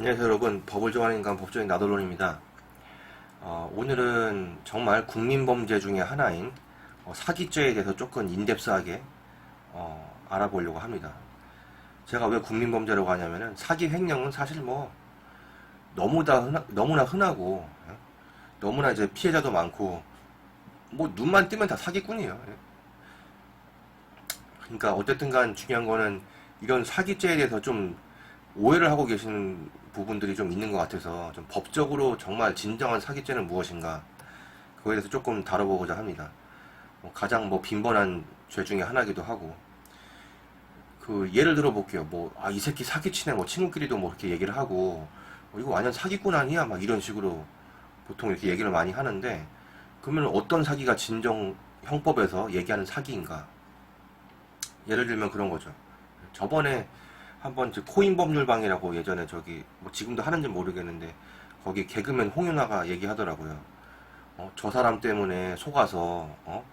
안녕하세요 여러분 법을 좋아하는 인간 법조인 나돌론입니다 어, 오늘은 정말 국민범죄 중에 하나인 어, 사기죄에 대해서 조금 인덱스하게 어, 알아보려고 합니다 제가 왜 국민범죄라고 하냐면은 사기 횡령은 사실 뭐 너무나, 흔하, 너무나 흔하고 예? 너무나 이제 피해자도 많고 뭐 눈만 뜨면 다 사기꾼이에요 예? 그러니까 어쨌든 간 중요한 거는 이런 사기죄에 대해서 좀 오해를 하고 계시는 부분들이 좀 있는 것 같아서 좀 법적으로 정말 진정한 사기죄는 무엇인가 그거에 대해서 조금 다뤄보고자 합니다. 뭐 가장 뭐 빈번한 죄 중에 하나기도 하고 그 예를 들어 볼게요. 뭐 아 이 새끼 사기치네 뭐 친구끼리도 뭐 이렇게 얘기를 하고 어, 이거 완전 사기꾼 아니야 막 이런 식으로 보통 이렇게 얘기를 많이 하는데 그러면 어떤 사기가 진정 형법에서 얘기하는 사기인가? 예를 들면 그런 거죠. 저번에 한번 저 코인 법률방이라고 예전에 저기 뭐 지금도 하는지 모르겠는데 거기 개그맨 홍윤아가 얘기하더라고요. 어, 저 사람 때문에 속아서 어?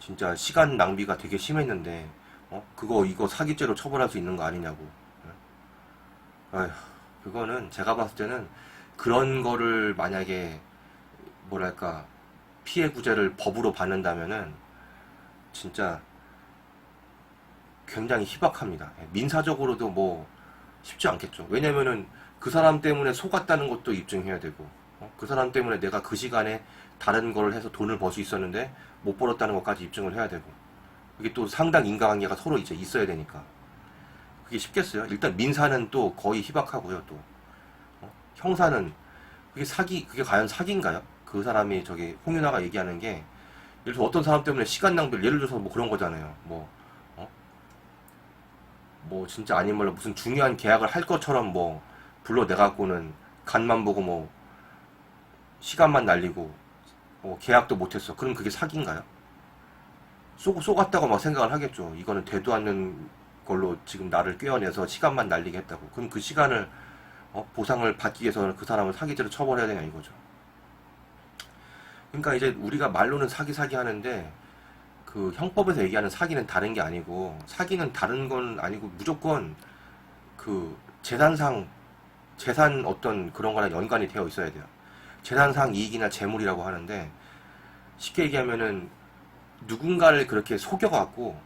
진짜 시간 낭비가 되게 심했는데 어? 그거 이거 사기죄로 처벌할 수 있는 거 아니냐고. 예. 아휴, 그거는 제가 봤을 때는 그런 거를 만약에 뭐랄까 피해 구제를 법으로 받는다면은 진짜 굉장히 희박합니다. 예, 민사적으로도 뭐 쉽지 않겠죠. 왜냐면은 그 사람 때문에 속았다는 것도 입증해야 되고, 어? 그 사람 때문에 내가 그 시간에 다른 걸 해서 돈을 벌 수 있었는데 못 벌었다는 것까지 입증을 해야 되고, 이게 또 상당 인과관계가 서로 이제 있어야 되니까. 그게 쉽겠어요? 일단 민사는 또 거의 희박하고요, 또. 어? 형사는, 그게 사기, 그게 과연 사기인가요? 그 사람이 저기 홍윤아가 얘기하는 게, 예를 들어 어떤 사람 때문에 시간 낭비를, 예를 들어서 뭐 그런 거잖아요. 뭐, 뭐 진짜 아니면 무슨 중요한 계약을 할 것처럼 뭐 불러내갖고는 간만 보고 뭐 시간만 날리고 뭐 계약도 못했어. 그럼 그게 사기인가요? 쏘고 쏘갔다고 막 생각을 하겠죠. 이거는 되도 않는 걸로 지금 나를 꿰어내서 시간만 날리게 했다고. 그럼 그 시간을 어, 보상을 받기 위해서는 그 사람을 사기죄로 처벌해야 되냐 이거죠. 그러니까 이제 우리가 말로는 사기 사기 하는데 그 형법에서 얘기하는 사기는 다른 게 아니고 사기는 다른 건 아니고 무조건 그 재산상 재산 어떤 그런 거랑 연관이 되어 있어야 돼요. 재산상 이익이나 재물이라고 하는데 쉽게 얘기하면은 누군가를 그렇게 속여갖고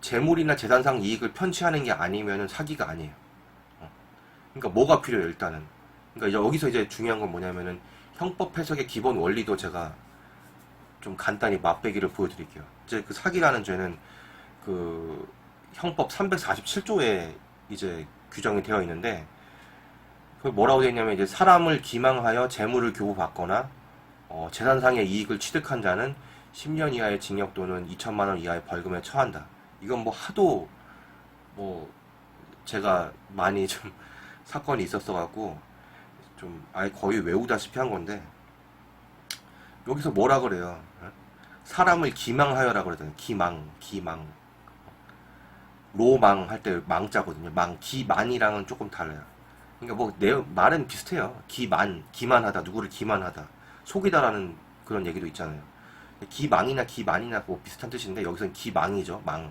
재물이나 재산상 이익을 편취하는 게 아니면은 사기가 아니에요. 어. 그러니까 뭐가 필요해요 일단은. 그러니까 여기서 이제 중요한 건 뭐냐면은 형법 해석의 기본 원리도 제가 좀 간단히 맛배기를 보여드릴게요. 이제 그 사기라는 죄는 그 형법 347조에 이제 규정이 되어 있는데 그 뭐라고 되어 있냐면 이제 사람을 기망하여 재물을 교부받거나 어, 재산상의 이익을 취득한 자는 10년 이하의 징역 또는 2천만 원 이하의 벌금에 처한다. 이건 뭐 하도 뭐 제가 많이 좀 사건이 있었어 갖고 좀 아예 거의 외우다시피 한 건데 여기서 뭐라 그래요? 어? 사람을 기망하여라 그러잖아요. 기망, 기망. 로망 할 때 망자거든요. 망, 기만이랑은 조금 달라요. 그러니까 뭐 내 말은 비슷해요. 기만, 기만하다, 누구를 기만하다, 속이다라는 그런 얘기도 있잖아요. 기망이나 기만이나 뭐 비슷한 뜻인데 여기서는 기망이죠. 망,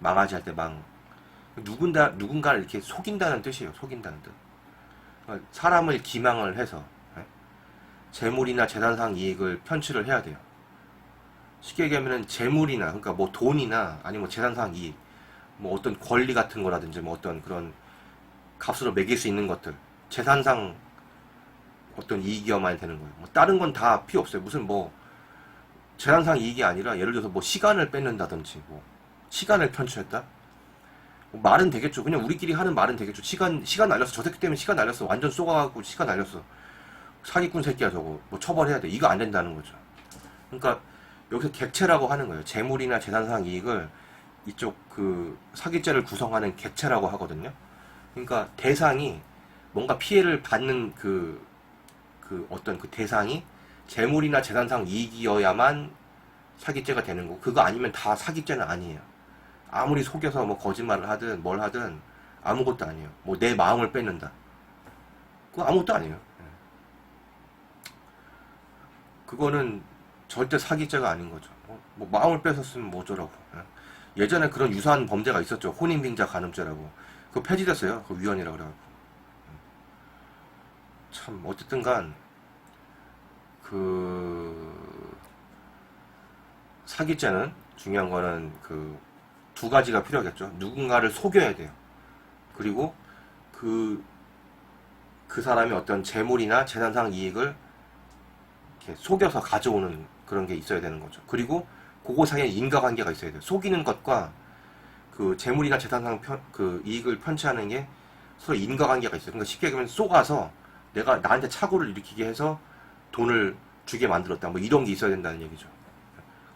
망하지 할 때 망. 누군가 누군가를 이렇게 속인다는 뜻이에요. 속인다는 뜻. 그러니까 사람을 기망을 해서 예? 재물이나 재산상 이익을 편취를 해야 돼요. 쉽게 얘기하면은 재물이나 그러니까 뭐 돈이나 아니면 뭐 재산상 이익, 뭐 어떤 권리 같은 거라든지 뭐 어떤 그런 값으로 매길 수 있는 것들, 재산상 어떤 이익이어만 되는 거예요. 뭐 다른 건 다 필요 없어요. 무슨 뭐 재산상 이익이 아니라 예를 들어서 뭐 시간을 뺏는다든지 뭐 시간을 편취했다. 뭐 말은 되겠죠. 그냥 우리끼리 하는 말은 되겠죠. 시간 시간 날렸어. 저 새끼 때문에 시간 날렸어. 완전 쏘가갖고 시간 날렸어. 사기꾼 새끼야 저거. 뭐 처벌해야 돼. 이거 안 된다는 거죠. 그러니까 여기서 객체라고 하는 거예요. 재물이나 재산상 이익을 이쪽 그 사기죄를 구성하는 객체라고 하거든요. 그러니까 대상이 뭔가 피해를 받는 그, 그 어떤 그 대상이 재물이나 재산상 이익이어야만 사기죄가 되는 거고, 그거 아니면 다 사기죄는 아니에요. 아무리 속여서 뭐 거짓말을 하든 뭘 하든 아무것도 아니에요. 뭐 내 마음을 뺏는다. 그거 아무것도 아니에요. 예. 그거는 절대 사기죄가 아닌 거죠. 어, 뭐 마음을 뺏었으면 뭐 어쩌라고. 예. 예전에 그런 유사한 범죄가 있었죠. 혼인빙자 간음죄라고. 그거 폐지됐어요. 그 위헌이라고 그래가지고. 음. 참 어쨌든 간 그 사기죄는 중요한 거는 그 두 가지가 필요하겠죠. 누군가를 속여야 돼요. 그리고 그, 그 사람이 어떤 재물이나 재산상 이익을 이렇게 속여서 가져오는 그런 게 있어야 되는 거죠. 그리고 그거 사이에 인과관계가 있어야 돼요. 속이는 것과 그 재물이나 재산상 편, 그 이익을 편취하는 게 서로 인과관계가 있어요. 그러니까 쉽게 얘기하면 쏘가서 내가 나한테 착오를 일으키게 해서 돈을 주게 만들었다. 뭐 이런 게 있어야 된다는 얘기죠.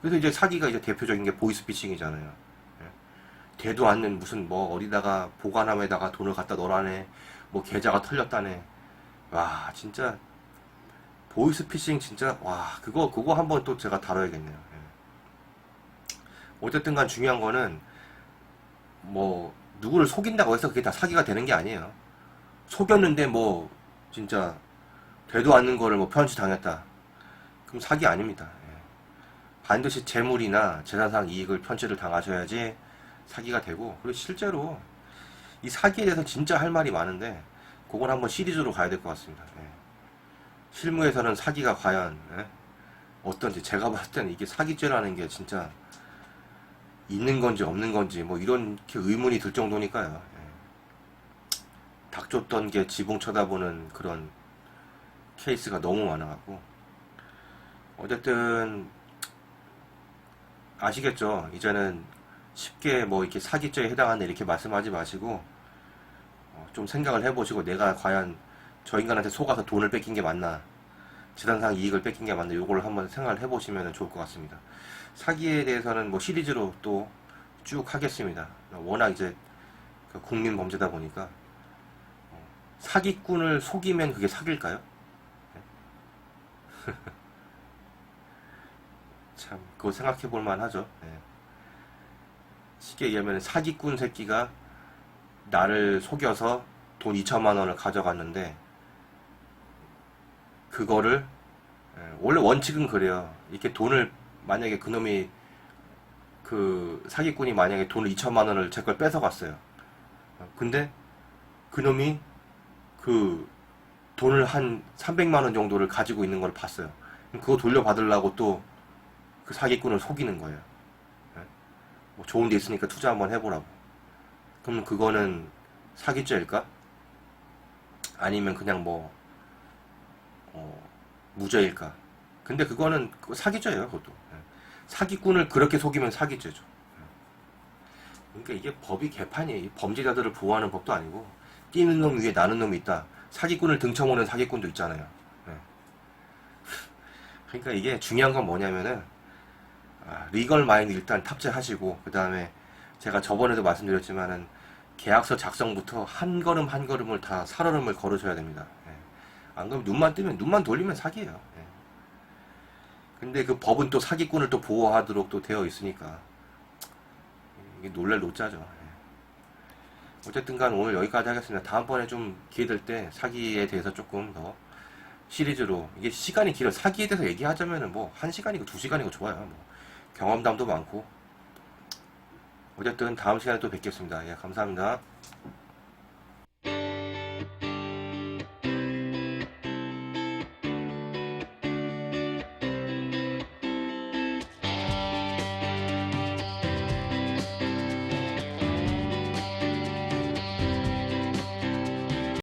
그래서 이제 사기가 이제 대표적인 게 보이스피싱이잖아요. 예. 되도 않는 무슨 뭐 어디다가 보관함에다가 돈을 갖다 넣으라네. 뭐 계좌가 털렸다네. 와 진짜 보이스피싱 진짜 와 그거 그거 한번 또 제가 다뤄야겠네요. 예. 어쨌든간 중요한 거는 뭐 누구를 속인다고 해서 그게 다 사기가 되는 게 아니에요. 속였는데 뭐 진짜 되도 않는 거를 뭐 편취 당했다. 그럼 사기 아닙니다. 예. 반드시 재물이나 재산상 이익을 편취를 당하셔야지 사기가 되고 그리고 실제로 이 사기에 대해서 진짜 할 말이 많은데 그건 한번 시리즈로 가야 될 것 같습니다. 예. 실무에서는 사기가 과연 예? 어떤지 제가 봤을 때는 이게 사기죄라는 게 진짜 있는 건지 없는 건지 뭐 이렇게 의문이 들 정도니까요. 예. 닥쳤던 게 지붕 쳐다보는 그런 케이스가 너무 많아갖고 어쨌든 아시겠죠? 이제는 쉽게 뭐 이렇게 사기죄에 해당하는 이렇게 말씀하지 마시고 어, 좀 생각을 해보시고 내가 과연 저 인간한테 속아서 돈을 뺏긴 게 맞나 재산상 이익을 뺏긴 게 맞나 요걸 한번 생각을 해보시면 좋을 것 같습니다. 사기에 대해서는 뭐 시리즈로 또 쭉 하겠습니다. 워낙 이제 그 국민 범죄다 보니까 어, 사기꾼을 속이면 그게 사기일까요? 네. 참 그거 생각해 볼 만하죠. 네. 쉽게 얘기하면 사기꾼 새끼가 나를 속여서 돈 2천만 원을 가져갔는데 그거를 예, 원래 원칙은 그래요. 이렇게 돈을 만약에 그놈이 그 사기꾼이 만약에 돈을 2천만 원을 제 걸 뺏어 갔어요. 근데 그놈이 그 돈을 한 300만 원 정도를 가지고 있는 걸 봤어요. 그거 돌려받으려고 또 그 사기꾼을 속이는 거예요. 예? 뭐 좋은 데 있으니까 투자 한번 해보라고. 그럼 그거는 사기죄일까? 아니면 그냥 뭐 어, 무죄일까? 근데 그거는 그거 사기죄예요, 그것도. 예. 사기꾼을 그렇게 속이면 사기죄죠. 예. 그러니까 이게 법이 개판이에요. 이 범죄자들을 보호하는 법도 아니고 뛰는 놈 위에 나는 놈이 있다. 사기꾼을 등쳐먹는 사기꾼도 있잖아요. 예. 그러니까 이게 중요한 건 뭐냐면은 아, 리걸 마인 일단 탑재하시고 그 다음에 제가 저번에도 말씀드렸지만은 계약서 작성부터 한 걸음 한 걸음을 다 살얼음을 걸으셔야 됩니다. 예. 안 그러면 눈만 뜨면 눈만 돌리면 사기예요. 예. 근데 그 법은 또 사기꾼을 또 보호하도록 또 되어 있으니까 이게 놀랄 노짜죠. 예. 어쨌든간 오늘 여기까지 하겠습니다. 다음번에 좀 기회 될 때 사기에 대해서 조금 더 시리즈로 이게 시간이 길어 사기에 대해서 얘기하자면은 뭐 한 시간이고 두 시간이고 좋아요. 뭐 경험담도 많고 어쨌든 다음 시간에 또 뵙겠습니다. 예, 감사합니다.